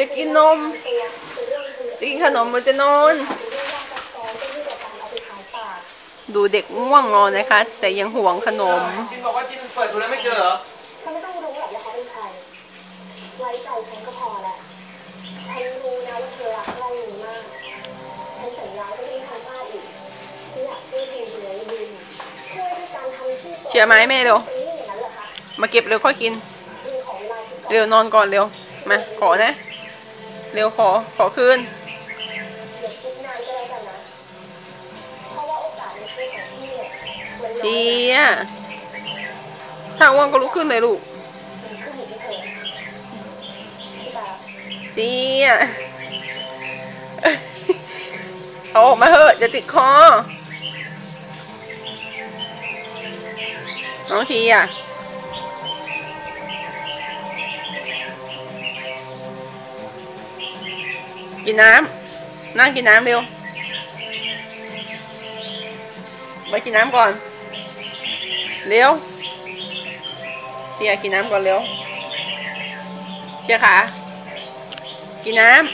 จะกินนม จะกินขนมมันจะนอน ดูเด็กง่วงนอนนะคะ แต่ยังห่วงขนมจินบอกว่าจินเปิดดูแล้วไม่เจอเหรอฉันไม่ต้องรู้หรอกว่าเขาเป็นใครไว้ใจฉันก็พอละฉันรู้นะว่าเธอรักใครหนูมากฉันสัญญาว่าจะไม่ทำพลาดอีกฉันอยากช่วยเธอเหลือดินช่วยด้วยการทำที่เชียร์ไหมแม่เร็วเป็นอย่างนั้นเหรอคะมาเก็บเร็วค่อยกินดินของเวลาที่ก่อนเร็วนอนก่อนเร็ว มา ขอนะ เร็วขอขอคืนที่ไหนก็ได้จ้ะนะเพราะว่าโอกาสไม่เนี่ยมันน้อยเชีนะยร์ถ้าว่างก็ลุกขึ้นเลยลูกเธอพี่ตาเชียเอาออกมาเถอะจะติดคอ น้องเชียร์ กินน้ำนั่งกินน้ำเร็วไปกินน้ำก่อน เร็วเชียร์กินน้ำก่อนเร็วเชียร์ขากินน้ำ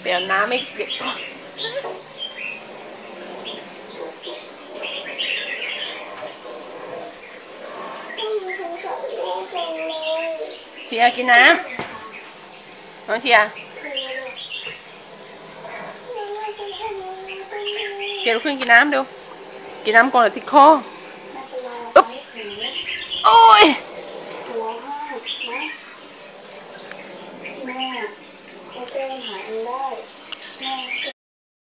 เปลี่ยนน้ำไม่เด็กเชียรกินน้ำ น้องเชียร์เชียร์ลุกขึ้นกินน้ำเร็วกินน้ำก่อนหรือติดคออึ๊บโอ้ย